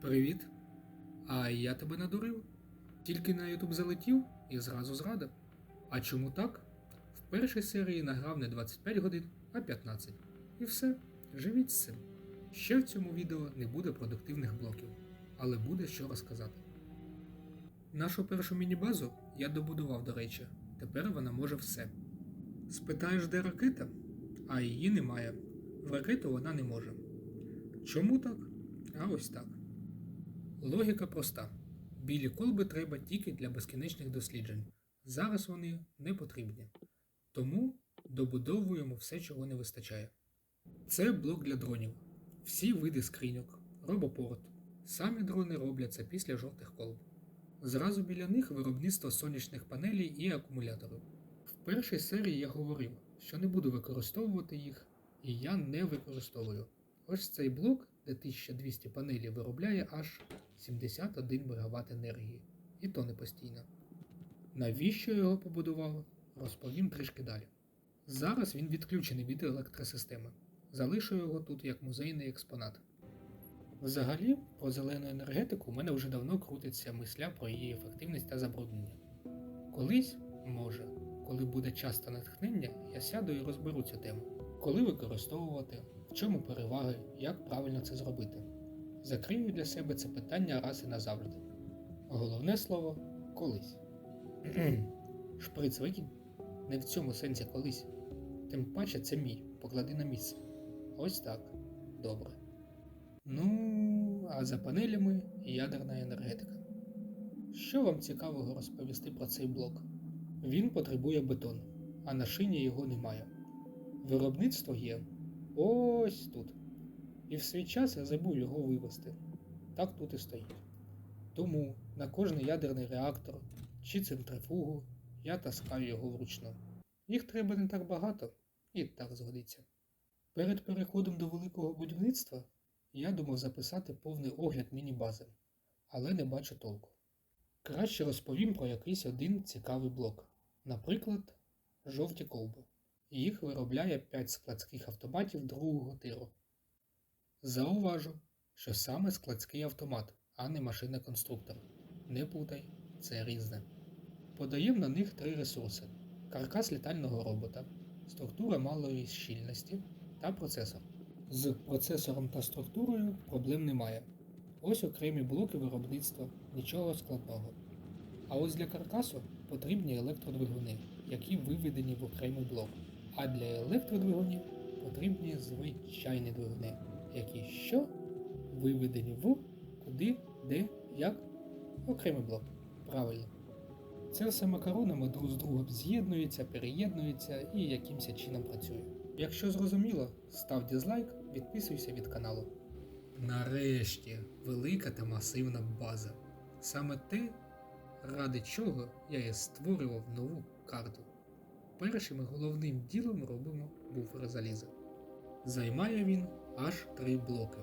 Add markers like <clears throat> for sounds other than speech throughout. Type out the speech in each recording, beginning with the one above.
Привіт. А я тебе надурив. Тільки на Ютуб залетів і зразу зрадив. А чому так? В першій серії награв не 25 годин, а 15. І все, живіть з цим. Ще в цьому відео не буде продуктивних блоків, але буде що розказати. Нашу першу міні-базу я добудував, до речі, тепер вона може все. Спитаєш, де ракета? А її немає. В ракету вона не може. Чому так? А ось так. Логіка проста: білі колби треба тільки для безкінечних досліджень. Зараз вони не потрібні. Тому добудовуємо все, чого не вистачає. Це блок для дронів. Всі види скриньок, робопорт. Самі дрони робляться після жовтих колб. Зразу біля них виробництво сонячних панелей і акумуляторів. В першій серії я говорив, що не буду використовувати їх, і я не використовую. Ось цей блок, де 1200 панелей виробляє аж 71 МВт енергії, і то не постійно. Навіщо його побудував, розповім трішки далі. Зараз він відключений від електросистеми. Залишу його тут як музейний експонат. Взагалі, про зелену енергетику у мене вже давно крутиться мисля про її ефективність та забруднення. Колись, може, коли буде час та натхнення, я сяду і розберу цю тему. Коли використовувати, в чому переваги, як правильно це зробити. Закрию для себе це питання раз і назавжди. Головне слово колись. <clears throat> Шприц викинь. Не в цьому сенсі колись. Тим паче це мій, поклади на місце. Ось так. Добре. Ну, а за панелями ядерна енергетика. Що вам цікавого розповісти про цей блок? Він потребує бетону, а на шині його немає. Виробництво є ось тут. І в свій час я забув його вивезти. Так тут і стоїть. Тому на кожний ядерний реактор чи центрифугу я таскаю його вручну. Їх треба не так багато, і так згодиться. Перед переходом до великого будівництва я думав записати повний огляд міні-бази, але не бачу толку. Краще розповім про якийсь один цікавий блок, наприклад, жовті колби. Їх виробляє 5 складських автоматів другого тиру. Зауважу, що саме складський автомат, а не машина-конструктор. Не путай, це різне. Подаємо на них три ресурси: каркас літального робота, структура малої щільності та процесор. З процесором та структурою проблем немає. Ось окремі блоки виробництва, нічого складного. А ось для каркасу потрібні електродвигуни, які виведені в окремий блок. А для електродвигунів потрібні звичайні двигуни, які що виведені в куди, де, як окремий блок. Правильно. Це все макаронами друг з другом з'єднується, переєднується і якимось чином працює. Якщо зрозуміло, став дизлайк, підписуйся від каналу. Нарешті велика та масивна база. Саме те, ради чого я і створював нову карту. Першим і головним ділом робимо буфер заліза. Займає він аж три блоки.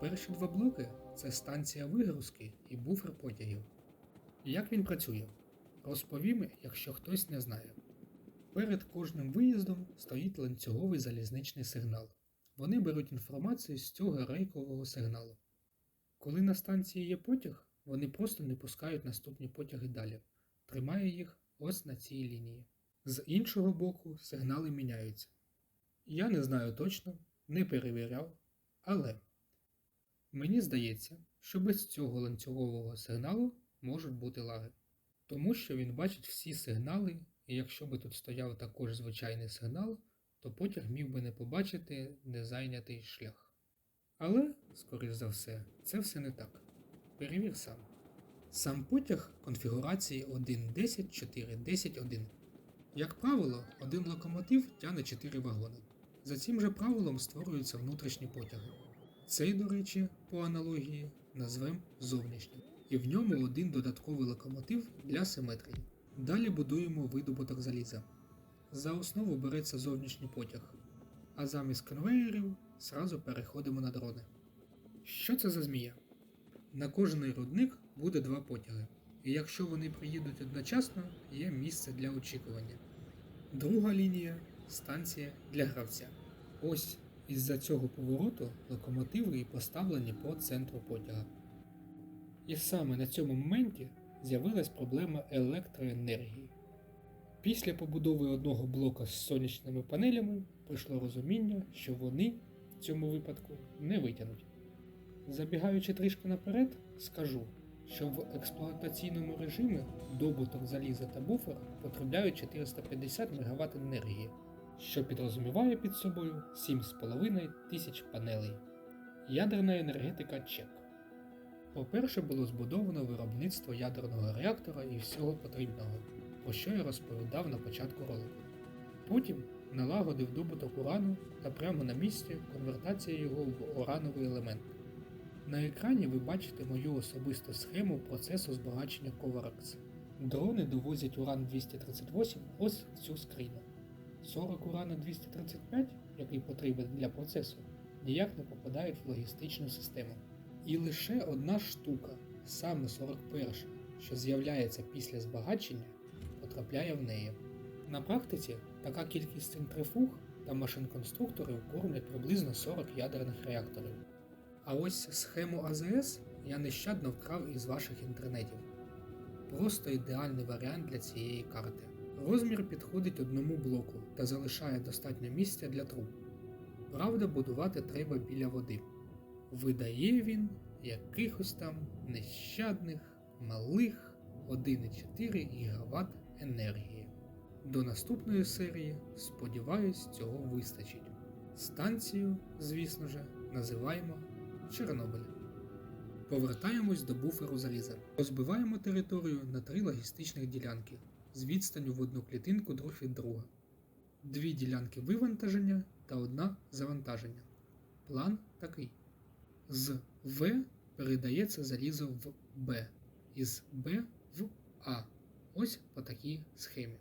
Перші два блоки це станція вигрузки і буфер потягів. Як він працює? Розповім, якщо хтось не знає. Перед кожним виїздом стоїть ланцюговий залізничний сигнал. Вони беруть інформацію з цього рейкового сигналу. Коли на станції є потяг, вони просто не пускають наступні потяги далі, тримає їх ось на цій лінії. З іншого боку, сигнали міняються. Я не знаю точно, не перевіряв, але мені здається, що без цього ланцюгового сигналу можуть бути лаги, тому що він бачить всі сигнали, і якщо би тут стояв також звичайний сигнал, то потяг міг би не побачити незайнятий шлях. Але, скоріш за все, це все не так. Перевір сам. Сам потяг конфігурації 1.10.4.10.1. Як правило, один локомотив тягне 4 вагони. За цим же правилом створюються внутрішні потяги. Цей, до речі, по аналогії назвемо зовнішнім, і в ньому один додатковий локомотив для симетрії. Далі будуємо видобуток заліза. За основу береться зовнішній потяг, а замість конвеєрів зразу переходимо на дрони. Що це за змія? На кожний рудник буде два потяги, і якщо вони приїдуть одночасно, є місце для очікування. Друга лінія станція для гравця. Ось із-за цього повороту локомотиви і поставлені по центру потяга. І саме на цьому моменті з'явилась проблема електроенергії. Після побудови одного блока з сонячними панелями прийшло розуміння, що вони в цьому випадку не витягнуть. Забігаючи трішки наперед, скажу, що в експлуатаційному режимі добуток заліза та буфер потребляють 450 МВт енергії, що підрозуміває під собою 7,5 тисяч панелей. Ядерна енергетика чек. По-перше, було збудовано виробництво ядерного реактора і всього потрібного, про що я розповідав на початку ролику. Потім налагодив добуток урану та прямо на місці конвертація його в урановий елемент. На екрані ви бачите мою особисту схему процесу збагачення Коваракс. Дрони довозять уран 238 ось в цю скриню. 40 урана 235, який потрібен для процесу, ніяк не попадають в логістичну систему. І лише одна штука, саме 41, що з'являється після збагачення, потрапляє в неї. На практиці така кількість центрифуг та машин-конструкторів кормлять приблизно 40 ядерних реакторів. А ось схему АЗС я нещадно вкрав із ваших інтернетів. Просто ідеальний варіант для цієї карти. Розмір підходить одному блоку та залишає достатньо місця для труб. Правда, будувати треба біля води. Видає він якихось там нещадних малих 1,4 ГВт енергії. До наступної серії, сподіваюсь, цього вистачить. Станцію, звісно ж, називаємо Чорнобиль. Повертаємось до буферу заліза. Розбиваємо територію на три логістичних ділянки з відстанню в одну клітинку друг від друга. Дві ділянки вивантаження та одна завантаження. План такий: з В передається залізо в Б, із Б в А. Ось по такій схемі.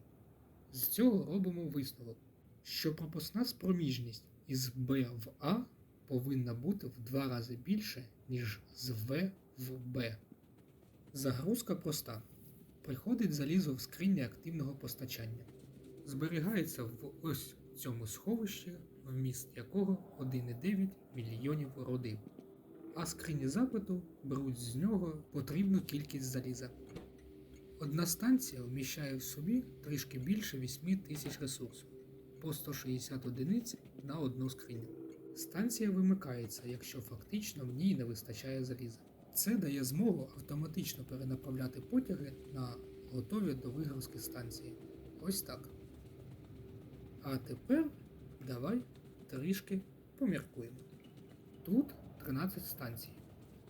З цього робимо висновок, що пропускна спроміжність із Б в А повинна бути в два рази більше, ніж з В в Б. Загрузка проста. Приходить залізо в скрині активного постачання. Зберігається в ось цьому сховищі, вміст якого 1,9 мільйонів родин. А скрині запиту беруть з нього потрібну кількість заліза. Одна станція вміщає в собі трішки більше 8 тисяч ресурсів по 160 одиниць на одну скриню. Станція вимикається, якщо фактично в ній не вистачає заліза. Це дає змогу автоматично перенаправляти потяги на готові до вигрузки станції. Ось так. А тепер давай трішки поміркуємо. Тут 13 станцій.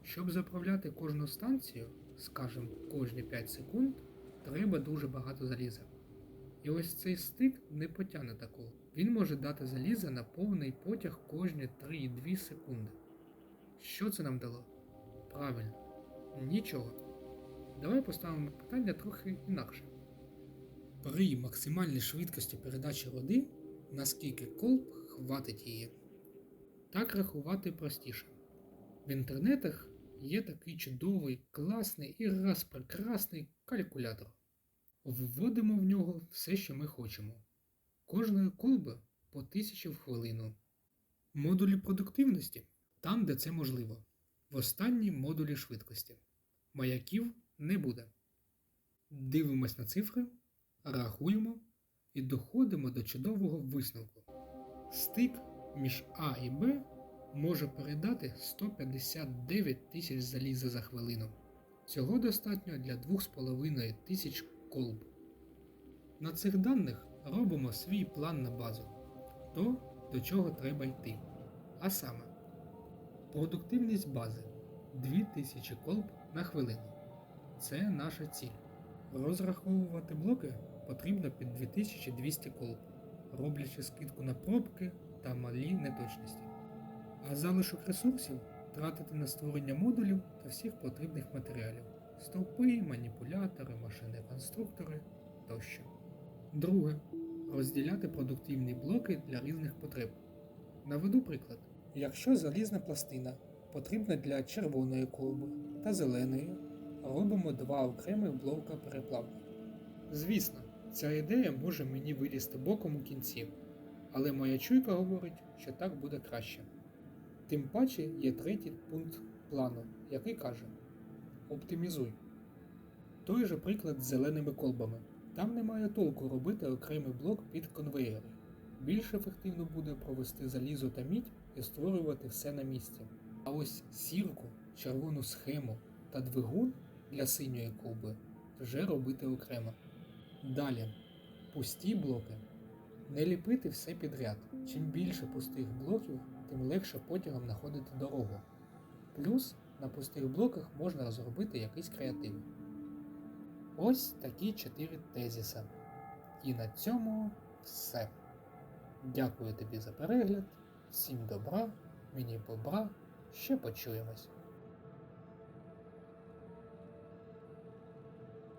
Щоб заправляти кожну станцію, скажімо, кожні 5 секунд, треба дуже багато заліза. І ось цей стик не потягне такого. Він може дати заліза на повний потяг кожні 3,2 секунди. Що це нам дало? Правильно, нічого. Давай поставимо питання трохи інакше. При максимальній швидкості передачі води, наскільки колб хватить її. Так рахувати простіше. В інтернетах є такий чудовий, класний і раз прекрасний калькулятор. Вводимо в нього все, що ми хочемо. Кожної колби по 1000 в хвилину. Модулі продуктивності там, де це можливо. В останній модулі швидкості. Маяків не буде. Дивимось на цифри, рахуємо і доходимо до чудового висновку. Стик між А і Б може передати 159 тисяч заліза за хвилину. Цього достатньо для 2,5 тисяч колб. На цих даних робимо свій план на базу, то до чого треба йти. А саме, продуктивність бази 2000 колб на хвилину. Це наша ціль. Розраховувати блоки потрібно під 2200 колб, роблячи скидку на пробки та малі неточності. А залишок ресурсів тратити на створення модулів та всіх потрібних матеріалів стовпи, маніпулятори, машини конструктори тощо. Друге. Розділяти продуктивні блоки для різних потреб. Наведу приклад. Якщо залізна пластина потрібна для червоної колби та зеленої, робимо два окремих блока переплавки. Звісно, ця ідея може мені вилізти боком у кінці, але моя чуйка говорить, що так буде краще. Тим паче є третій пункт плану, який каже: оптимізуй. Той же приклад з зеленими колбами. Там немає толку робити окремий блок під конвеєри. Більш ефективно буде провести залізо та мідь і створювати все на місці. А ось сірку, червону схему та двигун для синьої колби вже робити окремо. Далі, пусті блоки. Не ліпити все підряд. Чим більше пустих блоків, тим легше потягом знаходити дорогу. Плюс на пустих блоках можна розробити якийсь креатив. Ось такі чотири тезіса. І на цьому все. Дякую тобі за перегляд. Всім добра, мені добра. Ще почуємось.